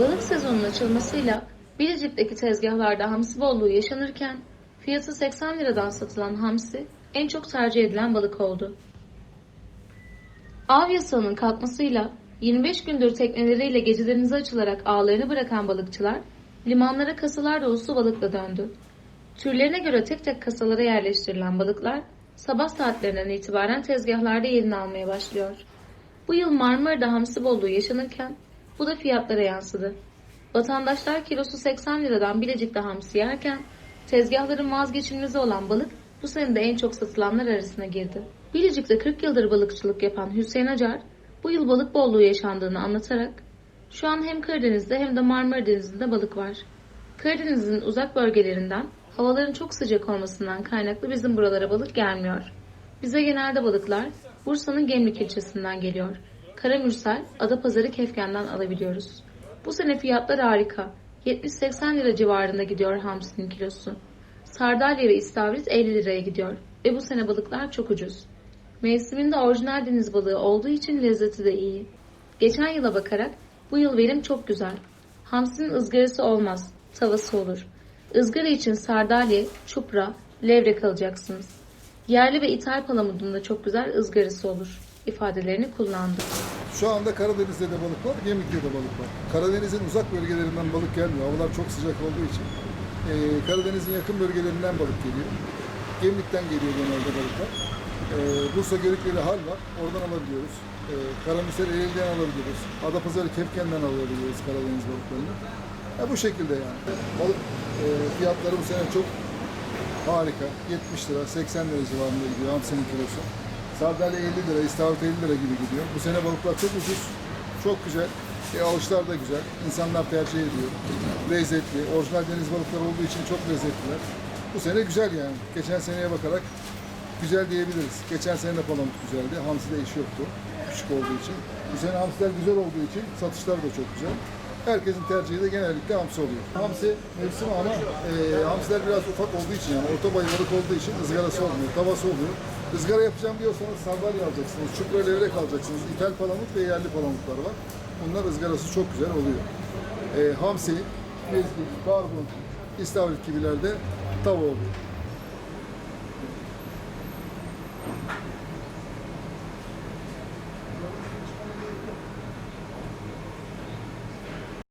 Balık sezonunun açılmasıyla Bilecik'teki tezgahlarda hamsi bolluğu yaşanırken fiyatı 80 liradan satılan hamsi en çok tercih edilen balık oldu. Av yasağının kalkmasıyla 25 gündür tekneleriyle gecelerinize açılarak ağlarını bırakan balıkçılar limanlara kasalar dolusu balıkla döndü. Türlerine göre tek tek kasalara yerleştirilen balıklar sabah saatlerinden itibaren tezgahlarda yerini almaya başlıyor. Bu yıl Marmara'da hamsi bolluğu yaşanırken bu da fiyatlara yansıdı. Vatandaşlar kilosu 80 liradan Bilecik'te hamsi yerken tezgahların vazgeçilmezi olan balık bu sene de en çok satılanlar arasına girdi. Bilecik'te 40 yıldır balıkçılık yapan Hüseyin Acar bu yıl balık bolluğu yaşandığını anlatarak şu an hem Karadeniz'de hem de Marmara Denizi'nde balık var. Karadeniz'in uzak bölgelerinden havaların çok sıcak olmasından kaynaklı bizim buralara balık gelmiyor. Bize genelde balıklar Bursa'nın Gemlik ilçesinden geliyor. Karamürsel, Adapazarı Kefken'den alabiliyoruz. Bu sene fiyatlar harika. 70-80 lira civarında gidiyor hamsinin kilosu. Sardalya ve istavrit 50 liraya gidiyor. Ve bu sene balıklar çok ucuz. Mevsiminde orijinal deniz balığı olduğu için lezzeti de iyi. Geçen yıla bakarak bu yıl verim çok güzel. Hamsinin ızgarası olmaz, tavası olur. Izgara için sardalya, çupra, levrek alacaksınız. Yerli ve ithal palamudun da çok güzel ızgarası olur ifadelerini kullandı. Şu anda Karadeniz'de de balık var, Gemlik'te de balık var. Karadeniz'in uzak bölgelerinden balık gelmiyor. Havalar çok sıcak olduğu için. Ee, Karadeniz'in yakın bölgelerinden balık geliyor. Gemlik'ten geliyor genelde balıklar. Ee, Bursa Görükleri Hal var. Oradan alabiliyoruz. Ee, Karamürsel Ereğli'den alabiliyoruz. Adapazarı Kepken'den alabiliyoruz Karadeniz balıklarını. Ya bu şekilde yani. Balık e, fiyatları bu sene çok harika. 70 lira, 80 lira civarında gidiyor hamsinin kilosu. Sardalya 50 lira, istavrit 50 lira gibi gidiyor. Bu sene balıklar çok ucuz, çok güzel. E, alışlar da güzel. İnsanlar tercih ediyor. Lezzetli. Orijinal deniz balıkları olduğu için çok lezzetliler. Bu sene güzel yani. Geçen seneye bakarak güzel diyebiliriz. Geçen sene de palamut güzeldi. Hamsi'de iş yoktu. Küçük olduğu için. Bu sene hamsiler güzel olduğu için satışlar da çok güzel. Herkesin tercihi de genellikle hamsi oluyor. Hamsi mevsimi ama e, hamsiler biraz ufak olduğu için yani orta boy olduğu için ızgarası olmuyor, tavası oluyor. Izgara yapacağım diyorsanız sardalya alacaksınız, çupra levrek alacaksınız. İthal palamut ve yerli palamutlar var. Bunlar ızgarası çok güzel oluyor. E, hamsi, mezgit, barbun, istavrit gibilerde tava oluyor.